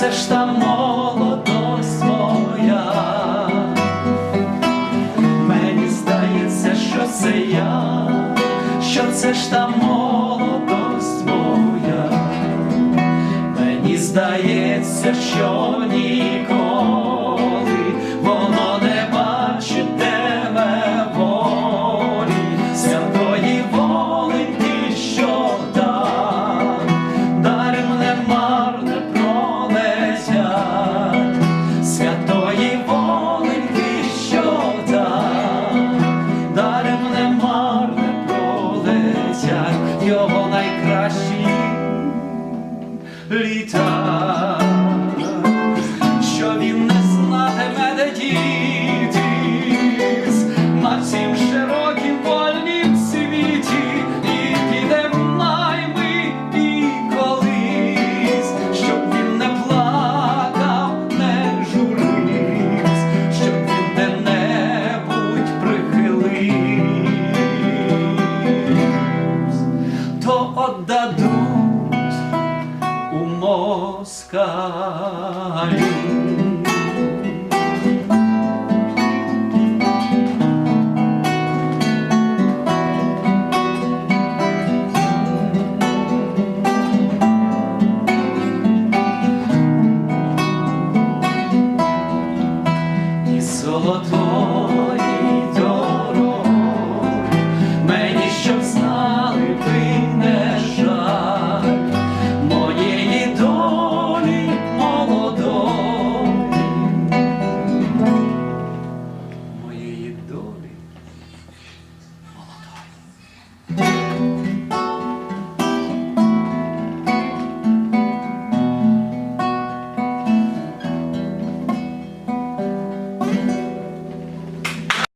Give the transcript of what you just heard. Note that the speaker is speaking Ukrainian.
це ж та молодость моя. Мені здається, що це я, що це ж та молодость моя. Мені здається, що ніколи воно його найкращі літа, І золотої